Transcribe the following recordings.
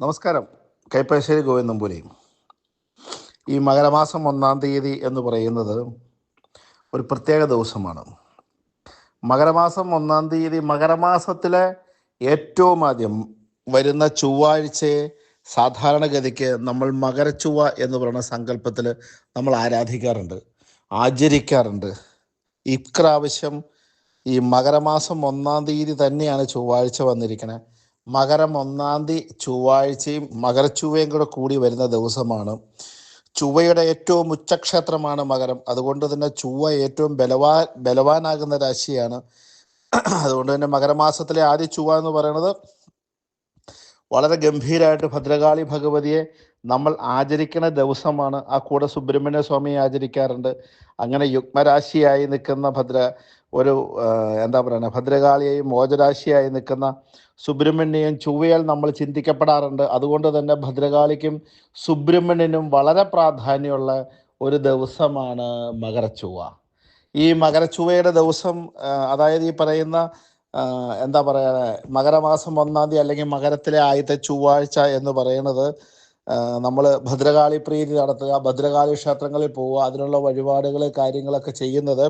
നമസ്കാരം. കൈപ്പശ്ശേരി ഗോവിന്ദ ഈ മകരമാസം ഒന്നാം തീയതി എന്ന് പറയുന്നത് ഒരു പ്രത്യേക ദിവസമാണ്. മകരമാസം ഒന്നാം തീയതി മകരമാസത്തിലെ ഏറ്റവും ആദ്യം വരുന്ന ചൊവ്വാഴ്ചയെ സാധാരണഗതിക്ക് നമ്മൾ മകരച്ചുവ എന്ന് പറയുന്ന സങ്കല്പത്തിൽ നമ്മൾ ആരാധിക്കാറുണ്ട് ആചരിക്കാറുണ്ട്. ഇപ്രാവശ്യം ഈ മകരമാസം ഒന്നാം തീയതി തന്നെയാണ് ചൊവ്വാഴ്ച വന്നിരിക്കുന്നത് മകരം ഒന്നാം തീയതി ചൊവ്വാഴ്ചയും മകരച്ചുവയും കൂടെ കൂടി വരുന്ന ദിവസമാണ്. ചുവയുടെ ഏറ്റവും ഉച്ചക്ഷേത്രമാണ് മകരം. അതുകൊണ്ട് തന്നെ ചുവ ഏറ്റവും ബലവാ ബലവാനാകുന്ന രാശിയാണ്. അതുകൊണ്ട് തന്നെ മകരമാസത്തിലെ ആദ്യ ചുവ എന്ന് പറയുന്നത് വളരെ ഗംഭീരമായിട്ട് ഭദ്രകാളി ഭഗവതിയെ നമ്മൾ ആചരിക്കുന്ന ദിവസമാണ്. ആ കൂടെ സുബ്രഹ്മണ്യ സ്വാമിയെ ആചരിക്കാറുണ്ട്. അങ്ങനെ യുഗ്മരാശിയായി നിൽക്കുന്ന ഭദ്ര ഒരു എന്താ പറയുക ഭദ്രകാളിയെയും മോചരാശിയായി നിൽക്കുന്ന സുബ്രഹ്മണ്യയും ചൊവ്വയാൽ നമ്മൾ ചിന്തിക്കപ്പെടാറുണ്ട്. അതുകൊണ്ട് തന്നെ ഭദ്രകാളിക്കും സുബ്രഹ്മണ്യനും വളരെ പ്രാധാന്യമുള്ള ഒരു ദിവസമാണ് മകരച്ചുവ ഈ മകരച്ചുവയുടെ ദിവസം അതായത് ഈ പറയുന്ന എന്താ പറയുക മകരമാസം ഒന്നാം തീയതി അല്ലെങ്കിൽ മകരത്തിലെ ആദ്യത്തെ ചൊവ്വാഴ്ച എന്ന് പറയുന്നത് നമ്മൾ ഭദ്രകാളി പ്രീതി നടത്തുക ഭദ്രകാളി ക്ഷേത്രങ്ങളിൽ പോവുക അതിനുള്ള വഴിപാടുകൾ കാര്യങ്ങളൊക്കെ ചെയ്യുന്നത്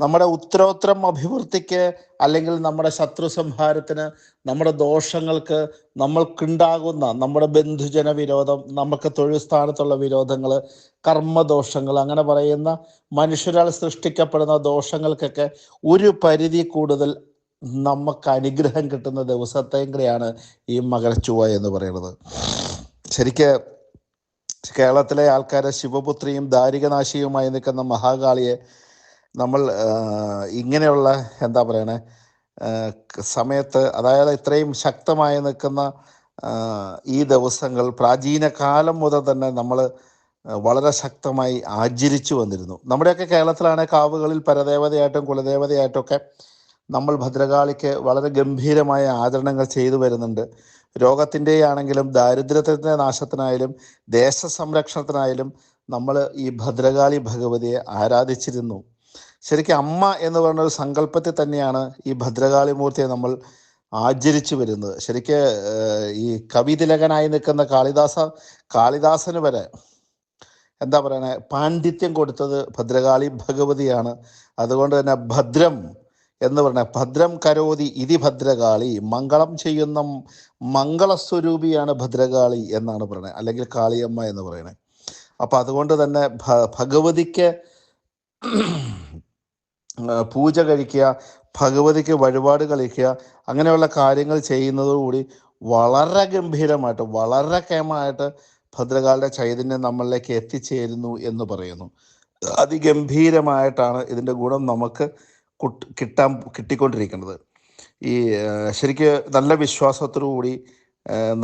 നമ്മുടെ ഉത്തരോത്തരം അഭിവൃദ്ധിക്ക് അല്ലെങ്കിൽ നമ്മുടെ ശത്രു സംഹാരത്തിന് നമ്മുടെ ദോഷങ്ങൾക്ക് നമ്മൾക്കുണ്ടാകുന്ന നമ്മുടെ ബന്ധുജന വിരോധം നമുക്ക് തൊഴിൽ സ്ഥാനത്തുള്ള വിരോധങ്ങൾ കർമ്മദോഷങ്ങൾ അങ്ങനെ പറയുന്ന മനുഷ്യരാൽ സൃഷ്ടിക്കപ്പെടുന്ന ദോഷങ്ങൾക്കൊക്കെ ഒരു പരിധി കൂടുതൽ നമുക്ക് അനുഗ്രഹം കിട്ടുന്ന ദിവസത്തെയും കൂടെയാണ് ഈ മകരച്ചുവ എന്ന് പറയുന്നത്. ശരിക്ക് കേരളത്തിലെ ആൾക്കാരെ ശിവപുത്രിയും ദാരികനാശിയുമായി നിൽക്കുന്ന മഹാകാളിയെ നമ്മൾ ഇങ്ങനെയുള്ള എന്താ പറയണേ സമയത്ത് അതായത് ഇത്രയും ശക്തമായി നിൽക്കുന്ന ഈ ദിവസങ്ങൾ പ്രാചീന കാലം മുതൽ തന്നെ നമ്മൾ വളരെ ശക്തമായി ആചരിച്ചു വന്നിരുന്നു. നമ്മുടെയൊക്കെ കേരളത്തിലാണ് കാവുകളിൽ പരദേവതയായിട്ടും കുലദേവതയായിട്ടും ഒക്കെ നമ്മൾ ഭദ്രകാളിക്ക് വളരെ ഗംഭീരമായ ആചരണങ്ങൾ ചെയ്തു വരുന്നുണ്ട്. രോഗത്തിന്റെ ആണെങ്കിലും ദാരിദ്ര്യത്തിന്റെ നാശത്തിനായാലും ദേശ സംരക്ഷണത്തിനായാലും നമ്മൾ ഈ ഭദ്രകാളി ഭഗവതിയെ ആരാധിച്ചിരുന്നു. ശരിക്കും അമ്മ എന്ന് പറയുന്ന ഒരു സങ്കല്പത്തിൽ തന്നെയാണ് ഈ ഭദ്രകാളി മൂർത്തിയെ നമ്മൾ ആചരിച്ചു വരുന്നത്. ശരിക്ക് ഈ കവിതിലകനായി നിൽക്കുന്ന കാളിദാസ കാളിദാസന് വരെ എന്താ പറയണേ പാണ്ഡിത്യം കൊടുത്തത് ഭദ്രകാളി ഭഗവതിയാണ്. അതുകൊണ്ട് തന്നെ ഭദ്രം എന്ന് പറഞ്ഞ ഭദ്രം കരോതി ഇതി ഭദ്രകാളി മംഗളം ചെയ്യുന്ന മംഗളസ്വരൂപിയാണ് ഭദ്രകാളി എന്നാണ് പറയുന്നത് അല്ലെങ്കിൽ കാളിയമ്മ എന്ന് പറയുന്നത് അപ്പൊ അതുകൊണ്ട് തന്നെ ഭഗവതിക്ക് പൂജ കഴിക്കുക ഭഗവതിക്ക് വഴിപാട് കളിക്കുക അങ്ങനെയുള്ള കാര്യങ്ങൾ ചെയ്യുന്നതോടുകൂടി വളരെ ഗംഭീരമായിട്ട് വളരെ കേമായിട്ട് ഭദ്രകാലിന്റെ ചൈതന്യം നമ്മളിലേക്ക് എത്തിച്ചേരുന്നു എന്ന് പറയുന്നു. അതിഗംഭീരമായിട്ടാണ് ഇതിന്റെ ഗുണം നമുക്ക് കിട്ടാൻ കിട്ടിക്കൊണ്ടിരിക്കുന്നത്. ഈ ശരിക്ക് നല്ല വിശ്വാസത്തോടുകൂടി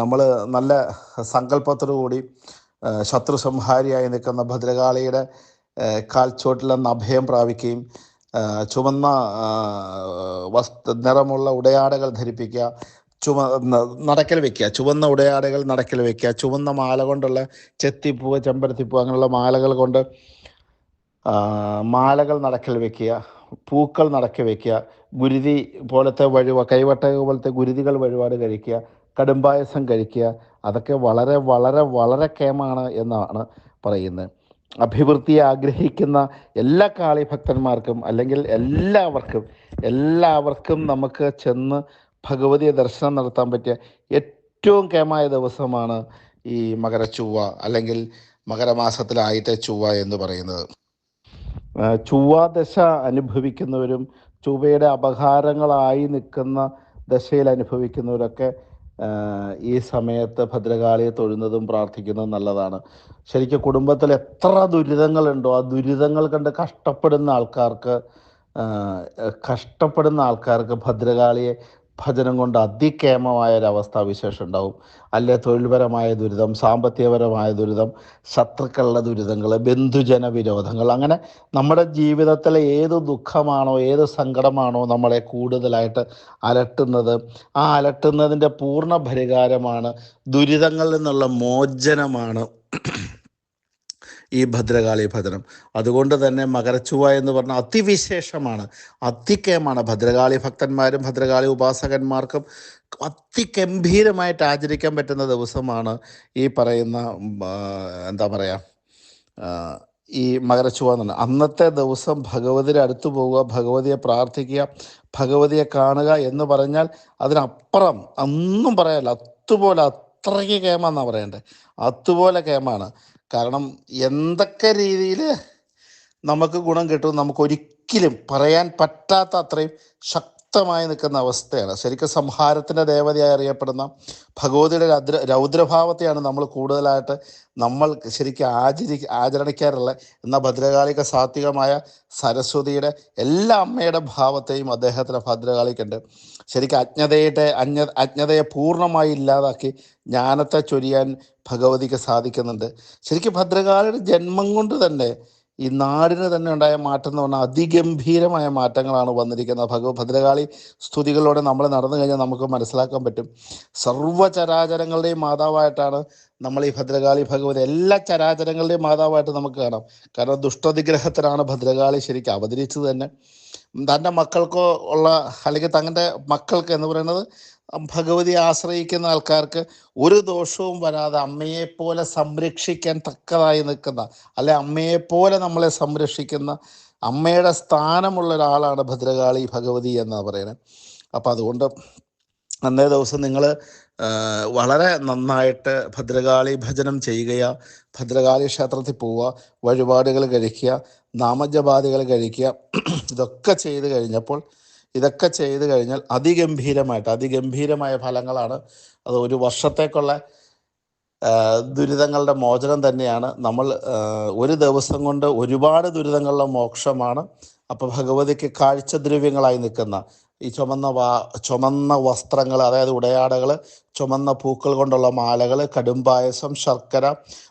നമ്മൾ നല്ല സങ്കല്പത്തോടുകൂടി ശത്രു സംഹാരിയായി നിൽക്കുന്ന ഭദ്രകാളിയുടെ കാൽച്ചോട്ടിലെന്ന് അഭയം പ്രാപിക്കുകയും ചുവന്ന വസ്തു നിറമുള്ള ഉടയാടകൾ ധരിപ്പിക്കുക ചുമ നടക്കൽ വെക്കുക ചുവന്ന ഉടയാടകൾ നടക്കൽ വെക്കുക ചുവന്ന മാല കൊണ്ടുള്ള ചെത്തിപ്പൂവ് ചെമ്പരത്തിപ്പൂ അങ്ങനെയുള്ള മാലകൾ കൊണ്ട് മാലകൾ നടക്കൽ വെക്കുക പൂക്കൾ നടക്കി വെക്കുക ഗുരുതി പോലത്തെ വഴുവ കൈവട്ട പോലത്തെ ഗുരുതികൾ വഴിപാട് കഴിക്കുക കടുംപായസം കഴിക്കുക അതൊക്കെ വളരെ വളരെ വളരെ കേമാണ് എന്നാണ് പറയുന്നത്. അഭിവൃദ്ധി ആഗ്രഹിക്കുന്ന എല്ലാ കാളി ഭക്തന്മാർക്കും അല്ലെങ്കിൽ എല്ലാവർക്കും എല്ലാവർക്കും നമുക്ക് ചെന്ന് ഭഗവതിയെ ദർശനം നടത്താൻ പറ്റിയ ഏറ്റവും കേമായ ദിവസമാണ് ഈ മകരച്ചുവ്വ അല്ലെങ്കിൽ മകരമാസത്തിലെ ആദ്യത്തെ ചൊവ്വ എന്ന് പറയുന്നത്. ചൊവ്വാദശ അനുഭവിക്കുന്നവരും ചൊവ്വയുടെ അപഹാരങ്ങളായി നിൽക്കുന്ന ദശയിൽ അനുഭവിക്കുന്നവരൊക്കെ ഈ സമയത്ത് ഭദ്രകാളിയെ തൊഴുന്നതും പ്രാർത്ഥിക്കുന്നതും നല്ലതാണ്. ശരിക്കും കുടുംബത്തിൽ എത്ര ദുരിതങ്ങളുണ്ടോ ആ ദുരിതങ്ങൾ കണ്ട് കഷ്ടപ്പെടുന്ന ആൾക്കാർക്ക് കഷ്ടപ്പെടുന്ന ആൾക്കാർക്ക് ഭദ്രകാളിയെ ഭജനം കൊണ്ട് അതികേമമായ ഒരു അവസ്ഥാവിശേഷം ഉണ്ടാവും. അല്ലെ തൊഴിൽപരമായ ദുരിതം സാമ്പത്തികപരമായ ദുരിതം ശത്രുക്കളുടെ ദുരിതങ്ങൾ ബന്ധുജന വിരോധങ്ങൾ അങ്ങനെ നമ്മുടെ ജീവിതത്തിലെ ഏത് ദുഃഖമാണോ ഏത് സങ്കടമാണോ നമ്മളെ കൂടുതലായിട്ട് അലട്ടുന്നത്. ആ അലട്ടുന്നതിന്റെ പൂർണ പരിഹാരമാണ് ദുരിതങ്ങളിൽ നിന്നുള്ള മോചനമാണ്. ഈ ഭദ്രകാളി ഭജനം അതുകൊണ്ട് തന്നെ മകരച്ചുവ എന്ന് പറഞ്ഞാൽ അതിവിശേഷമാണ് അതിക്കേമാണ് ഭദ്രകാളി ഭക്തന്മാരും ഭദ്രകാളി ഉപാസകന്മാർക്കും അതിഗംഭീരമായിട്ട് ആചരിക്കാൻ പറ്റുന്ന ദിവസമാണ് ഈ പറയുന്ന എന്താ പറയുക ഈ മകരച്ചുവ എന്ന് അന്നത്തെ ദിവസം ഭഗവതിയുടെ അടുത്ത് പോവുക ഭഗവതിയെ പ്രാർത്ഥിക്കുക ഭഗവതിയെ കാണുക എന്ന് പറഞ്ഞാൽ അതിനപ്പുറം ഒന്നും പറയാല്ല അതുപോലെ അത്രയ്ക്ക് കേമാന്നാണ് പറയേണ്ടത്. അതുപോലെ കേമാണ്. കാരണം എന്തൊക്കെ രീതിയിൽ നമുക്ക് ഗുണം കിട്ടും നമുക്ക് ഒരിക്കലും പറയാൻ പറ്റാത്ത അത്രയും ശക്തമായി നിൽക്കുന്ന അവസ്ഥയാണ്. ശരിക്കും സംഹാരത്തിന്റെ ദേവതയായി അറിയപ്പെടുന്ന ഭഗവതിയുടെ രൗദ്ര രൗദ്രഭാവത്തെയാണ് നമ്മൾ കൂടുതലായിട്ട് നമ്മൾ ശരിക്കും ആചരി ആചരണിക്കാറുള്ള എന്നാൽ ഭദ്രകാളിക സാത്വികമായ സരസ്വതിയുടെ എല്ലാ അമ്മയുടെ ഭാവത്തെയും അദ്ദേഹത്തിന് ഭദ്രകാളിക്കുണ്ട്. ശരിക്കും അജ്ഞതയുടെ അജ്ഞ അജ്ഞതയെ പൂർണമായി ഇല്ലാതാക്കി ജ്ഞാനത്തെ ചൊരിയാൻ ഭഗവതിക്ക് സാധിക്കുന്നുണ്ട്. ശരിക്കും ഭദ്രകാളിയുടെ ജന്മം കൊണ്ട് തന്നെ ഈ നാടിന് തന്നെ ഉണ്ടായ മാറ്റം എന്ന് പറഞ്ഞാൽ അതിഗംഭീരമായ മാറ്റങ്ങളാണ് വന്നിരിക്കുന്നത്. ഭഗവത് ഭദ്രകാളി സ്തുതികളിലൂടെ നമ്മൾ നടന്നു കഴിഞ്ഞാൽ നമുക്ക് മനസ്സിലാക്കാൻ പറ്റും. സർവചരാചരങ്ങളുടെയും മാതാവായിട്ടാണ് നമ്മൾ ഈ ഭദ്രകാളി ഭഗവതി എല്ലാ ചരാചരങ്ങളുടെയും മാതാവായിട്ട് നമുക്ക് കാണാം. കാരണം ദുഷ്ടനിഗ്രഹത്തിനാണ് ഭദ്രകാളി ശരിക്കും അവതരിച്ചത് തന്നെ. തന്റെ മക്കൾക്കോ ഉള്ള അല്ലെങ്കിൽ തങ്ങളുടെ മക്കൾക്ക് എന്ന് പറയുന്നത് ഭഗവതിയെ ആശ്രയിക്കുന്ന ആൾക്കാർക്ക് ഒരു ദോഷവും വരാതെ അമ്മയെപ്പോലെ സംരക്ഷിക്കാൻ തക്കതായി നിൽക്കുന്ന അല്ലെ അമ്മയെപ്പോലെ നമ്മളെ സംരക്ഷിക്കുന്ന അമ്മയുടെ സ്ഥാനമുള്ള ഒരാളാണ് ഭദ്രകാളി ഭഗവതി എന്നാണ് പറയുന്നത്. അപ്പം അതുകൊണ്ട് അന്നേ ദിവസം നിങ്ങൾ വളരെ നന്നായിട്ട് ഭദ്രകാളി ഭജനം ചെയ്യുകയോ. ഭദ്രകാളി ക്ഷേത്രത്തിൽ പോവുക വഴിപാടുകൾ കഴിക്കുക നാമജപാദികൾ കഴിക്കുക ഇതൊക്കെ ചെയ്ത് കഴിഞ്ഞപ്പോൾ ഇതൊക്കെ ചെയ്തു കഴിഞ്ഞാൽ അതിഗംഭീരമായിട്ട് അതിഗംഭീരമായ ഫലങ്ങളാണ്. അത് ഒരു വർഷത്തേക്കുള്ള ദുരിതങ്ങളുടെ മോചനം തന്നെയാണ്. നമ്മൾ ഒരു ദിവസം കൊണ്ട് ഒരുപാട് ദുരിതങ്ങളുടെ മോക്ഷമാണ്. അപ്പോൾ ഭഗവതിക്ക് കാഴ്ച ദ്രവ്യങ്ങളായി നിൽക്കുന്ന ഈ ചുമന്ന വാ ചുമന്ന വസ്ത്രങ്ങൾ അതായത് ഉടയാടകൾ ചുമന്ന പൂക്കൾ കൊണ്ടുള്ള മാലകൾ കടുംപായസം ശർക്കര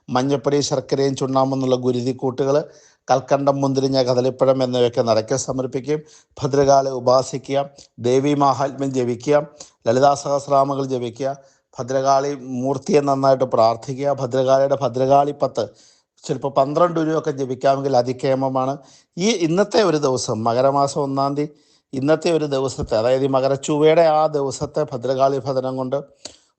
മഞ്ഞപ്പൊടി ശർക്കരയും ചുണ്ണാമ്പെന്നുള്ള ഗുരുതിക്കൂട്ടുകൾ കൽക്കണ്ടം മുന്തിരിഞ്ഞ കദളിപ്പഴം എന്നിവയൊക്കെ നടക്കെ സമർപ്പിക്കുകയും ഭദ്രകാളെ ഉപാസിക്കുക ദേവി മാഹാത്മ്യം ജപിക്കുക ലളിതാ സഹസ്രാമങ്ങൾ ജപിക്കുക ഭദ്രകാളി മൂർത്തിയെ നന്നായിട്ട് പ്രാർത്ഥിക്കുക ഭദ്രകാളിയുടെ ഭദ്രകാളി പത്ത് ചിലപ്പോൾ പന്ത്രണ്ട് രൂപയൊക്കെ ജപിക്കാമെങ്കിൽ അതിക്ഷേമമാണ്. ഈ ഇന്നത്തെ ഒരു ദിവസം മകരമാസം ഒന്നാം തീയതി ഇന്നത്തെ ഒരു ദിവസത്തെ അതായത് ഈ മകരച്ചുവയുടെ ആ ദിവസത്തെ ഭദ്രകാളി ഭദനം കൊണ്ട്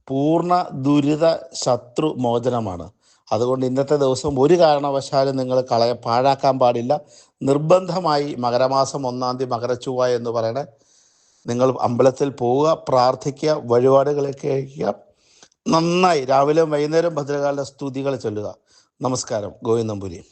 പൂർണ ദുരിത ശത്രു മോചനമാണ്. അതുകൊണ്ട് ഇന്നത്തെ ദിവസം ഒരു കാരണവശാലും നിങ്ങൾ കളയ പാഴാക്കാൻ പാടില്ല. നിർബന്ധമായി മകരമാസം ഒന്നാം തീയതി മകരച്ചുവ എന്ന് പറയണേ. നിങ്ങൾ അമ്പലത്തിൽ പോവുക പ്രാർത്ഥിക്കുക വഴിപാടുകളൊക്കെ കേൾക്കുക നന്നായി. രാവിലെയും വൈകുന്നേരം ഭദ്രകാല സ്തുതികൾ ചൊല്ലുക. നമസ്കാരം. ഗോവിന്ദമ്പുരി